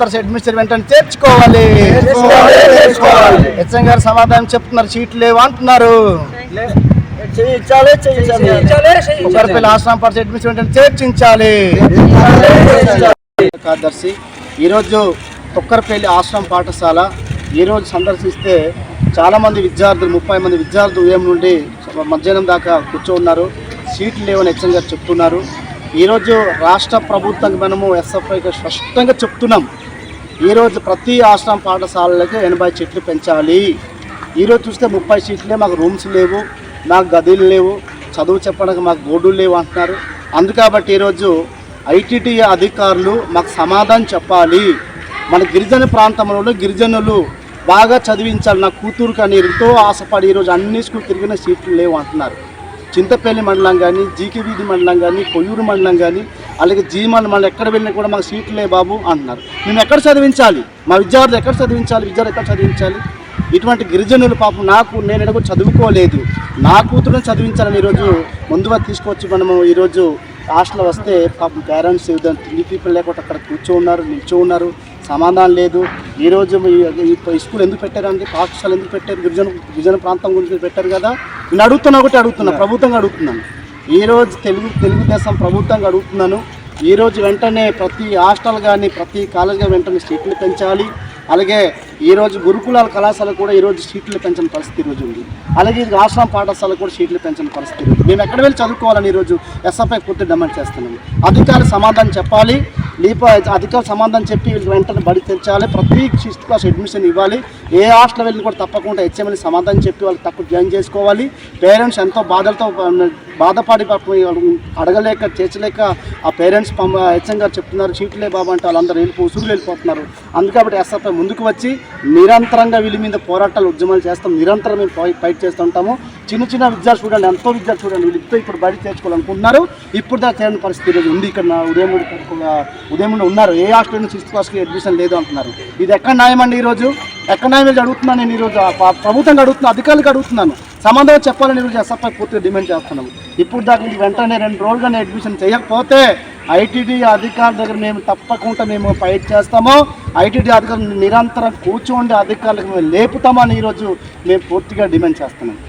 తరగతి అడ్మిషన్ వెంటనే చేర్చుకోవాలి. హెచ్ఎం గారు సమాధానం చెప్తున్నారు సీట్లు లేవు అంటున్నారు. ఒకరిపల్లి ఆశ్రమం పరిస్థితి అడ్మిషన్ వెంటనే చేర్చించాలి. కార్యదర్శి ఈరోజు తొక్కరపల్లి ఆశ్రమం పాఠశాల ఈరోజు సందర్శిస్తే చాలామంది విద్యార్థులు ముప్పై మంది విద్యార్థులు ఉదయం నుండి మధ్యాహ్నం దాకా కూర్చోన్నారు. సీట్లు లేవని హెచ్చం గారు చెప్తున్నారు. ఈరోజు రాష్ట్ర ప్రభుత్వానికి మనము ఎస్ఎఫ్ఐకి స్పష్టంగా చెప్తున్నాం. ఈరోజు ప్రతి ఆశ్రమం పాఠశాలలకు ఎనభై సీట్లు పెంచాలి. ఈరోజు చూస్తే ముప్పై సీట్లే మాకు రూమ్స్ లేవు మాకు గదులు లేవు చదువు చెప్పడానికి మాకు బోర్డులు లేవు అంటున్నారు. అందుకాబట్టి ఈరోజు ఐటీటీ అధికారులు మాకు సమాధానం చెప్పాలి. మన గిరిజన ప్రాంతంలో గిరిజనులు బాగా చదివించాలి. నా కూతురు కానీ ఎంతో ఆశపడి ఈరోజు అన్ని స్కూల్ తిరిగిన సీట్లు లేవు అంటున్నారు. చింతపల్లి మండలం కానీ జీకే వీధి మండలం కానీ కొయ్యూరు మండలం కానీ అలాగే జీమాల మండలం ఎక్కడ వెళ్ళినా కూడా మాకు సీట్లు లేవు బాబు అంటున్నారు. మేము ఎక్కడ చదివించాలి? మా విద్యార్థులు ఎక్కడ చదివించాలి? విద్యార్థులు ఎక్కడ చదివించాలి? ఇటువంటి గిరిజనులు పాపం నాకు నేను ఎక్కడ చదువుకోలేదు. నా కూతురుని చదివించాలని ఈరోజు ముందుగా తీసుకొచ్చి మనము ఈరోజు హాస్టల్ వస్తే పాపం పేరెంట్స్ తిండి పీపుల్ లేకుండా అక్కడ కూర్చో ఉన్నారు నిల్చో ఉన్నారు. సమాధానం లేదు. ఈరోజు స్కూల్ ఎందుకు పెట్టారండి పాఠశాల ఎందుకు పెట్టారు? గిరిజన గిరిజన ప్రాంతం గురించి పెట్టారు కదా. నేను అడుగుతున్నా ఒకటి అడుగుతున్నా ప్రభుత్వంగా అడుగుతున్నాను. ఈరోజు తెలుగు తెలుగుదేశం ప్రభుత్వంగా అడుగుతున్నాను. ఈరోజు వెంటనే ప్రతి హాస్టల్ కానీ ప్రతి కాలేజ్ కానీ వెంటనే సీట్లు పెంచాలి. అలాగే ఈరోజు గురుకులాల కళాశాల కూడా ఈరోజు సీట్లు పెంచని పరిస్థితి ఈరోజు ఉంది. అలాగే ఆశ్రమ పాఠశాల కూడా సీట్లు పెంచని పరిస్థితి మేము ఎక్కడ వెళ్ళి చదువుకోవాలని ఈరోజు ఎస్ఎఫ్ఐ పూర్తి డిమాండ్ చేస్తున్నాము. అధికారులు సమాధానం చెప్పాలి. లేప అధికారులు సమాధానం చెప్పి వీళ్ళకి వెంటనే బడి తెచ్చాలి ప్రతి సిక్స్త్ క్లాస్ అడ్మిషన్ ఇవ్వాలి. ఏ హాస్టల్ వెళ్ళిన కూడా తప్పకుండా హెచ్ఎంఎల్ సమాధానం చెప్పి వాళ్ళు తక్కువ జాయిన్ చేసుకోవాలి. పేరెంట్స్ ఎంతో బాధలతో బాధపడి అడగలేక చేర్చలేక ఆ పేరెంట్స్ పంప హెచ్ఎం గారు చెప్తున్నారు చీట్లే బాబు అంటే వాళ్ళందరూ వెళ్ళిపో ఉసురులు వెళ్ళిపోతున్నారు. అందుకబట్టి ఎస్ఆర్పై ముందుకు వచ్చి నిరంతరంగా వీళ్ళ మీద పోరాటాలు ఉద్యమాలు చేస్తాం నిరంతరం మేము ఫైట్ చేస్తూ చేస్తుంటాము చిన్న చిన్న విద్యార్థులు చూడండి ఎంతో విద్యార్థులు చూడండి వీళ్ళు ఇప్పుడు ఇప్పుడు బడి చేర్చుకోవాలనుకుంటున్నారు ఇప్పుడు దాకా చేయని పరిస్థితి ఉంది. ఇక్కడ నా ఉదయం ఉదయం ఉన్నారు. ఏ హాస్టల్ నుంచి సిక్స్త్ క్లాస్కి అడ్మిషన్ లేదు అంటున్నారు. ఇది ఎక్కడ న్యాయం అండి ఈరోజు? ఎక్కడ అడుగుతున్నాను నేను ఈరోజు ప్రభుత్వం ప- అడుగుతున్నాను అధికారులకు అడుగుతున్నాను సమాధానం చెప్పాలని ఈరోజు ఎస్ఎఫ్ఐ పూర్తిగా డిమాండ్ చేస్తున్నాము. ఇప్పుడు దాకా మీకు వెంటనే రెండు రోజులుగానే అడ్మిషన్ చేయకపోతే ఐటీడీ అధికారుల దగ్గర మేము తప్పకుండా మేము ఫైట్ చేస్తాము. ఐటీడీ అధికారులు నిరంతరం కూర్చోండి అధికారులకు మేము లేపుతామని ఈరోజు మేము పూర్తిగా డిమాండ్ చేస్తున్నాము